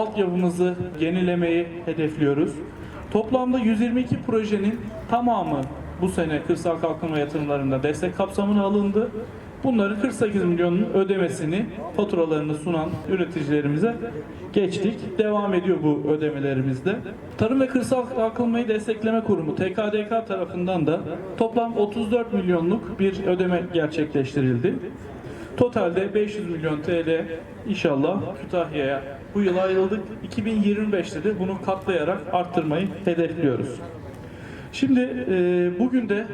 altyapımızı yenilemeyi hedefliyoruz. Toplamda 122 projenin tamamı bu sene kırsal kalkınma yatırımlarında destek kapsamına alındı. Bunların 48 milyonun ödemesini, faturalarını sunan üreticilerimize geçtik. Devam ediyor bu ödemelerimizde. Tarım ve Kırsal Kalkınmayı Destekleme Kurumu TKDK tarafından da toplam 34 milyonluk bir ödeme gerçekleştirildi. Totalde 500 milyon TL inşallah Kütahya'ya bu yıl ayrıldık. 2025'te de bunu katlayarak arttırmayı hedefliyoruz. Şimdi e, bugün de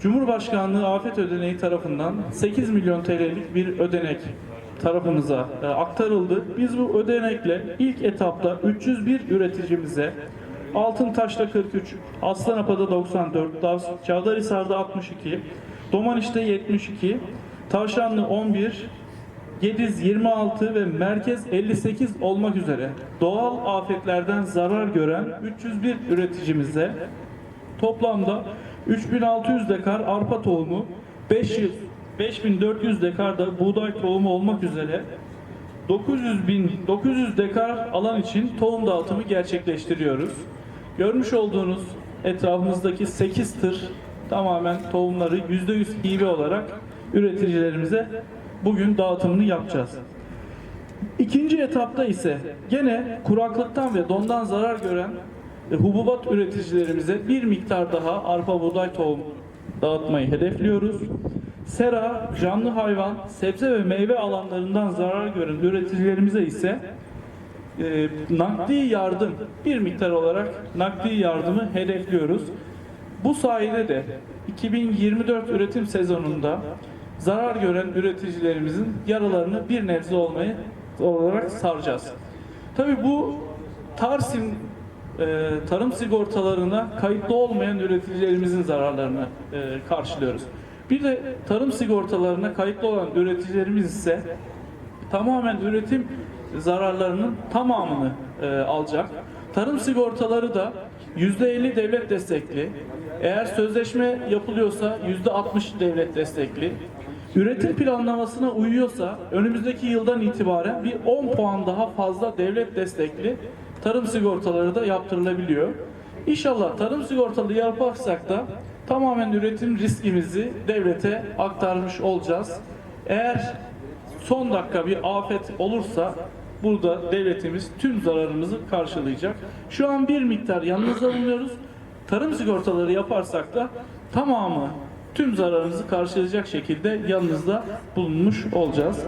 Cumhurbaşkanlığı Afet Ödeneği tarafından 8 milyon TL'lik bir ödenek tarafımıza e, aktarıldı. Biz bu ödenekle ilk etapta 301 üreticimize Altıntaş'ta 43, Aslanapa'da 94, Davs- Çavdarhisar'da 62, Domaniş'te 72, Tavşanlı 11, Gediz 26 ve Merkez 58 olmak üzere doğal afetlerden zarar gören 301 üreticimize toplamda 3600 dekar arpa tohumu, 500 5400 dekar da buğday tohumu olmak üzere 900 bin 900 dekar alan için tohum dağıtımı gerçekleştiriyoruz. Görmüş olduğunuz etrafımızdaki 8 tır tamamen tohumları %100 hibe olarak üreticilerimize bugün dağıtımını yapacağız. İkinci etapta ise gene kuraklıktan ve dondan zarar gören e, hububat üreticilerimize bir miktar daha arpa buğday tohum dağıtmayı hedefliyoruz. Sera, canlı hayvan, sebze ve meyve alanlarından zarar gören üreticilerimize ise e, nakdi yardım bir miktar olarak nakdi yardımı hedefliyoruz. Bu sayede de 2024 üretim sezonunda zarar gören üreticilerimizin yaralarını bir nebze olmayı olarak saracağız. Tabii bu Tarsim e, tarım sigortalarına kayıtlı olmayan üreticilerimizin zararlarını e, karşılıyoruz. Bir de tarım sigortalarına kayıtlı olan üreticilerimiz ise tamamen üretim zararlarının tamamını e, alacak. Tarım sigortaları da %50 devlet destekli. Eğer sözleşme yapılıyorsa %60 devlet destekli. Üretim planlamasına uyuyorsa önümüzdeki yıldan itibaren bir 10 puan daha fazla devlet destekli tarım sigortaları da yaptırılabiliyor. İnşallah tarım sigortalı yaparsak da tamamen üretim riskimizi devlete aktarmış olacağız. Eğer son dakika bir afet olursa burada devletimiz tüm zararımızı karşılayacak. Şu an bir miktar yanınızda bulunuyoruz. Tarım sigortaları yaparsak da tamamı tüm zararınızı karşılayacak şekilde yanınızda bulunmuş olacağız.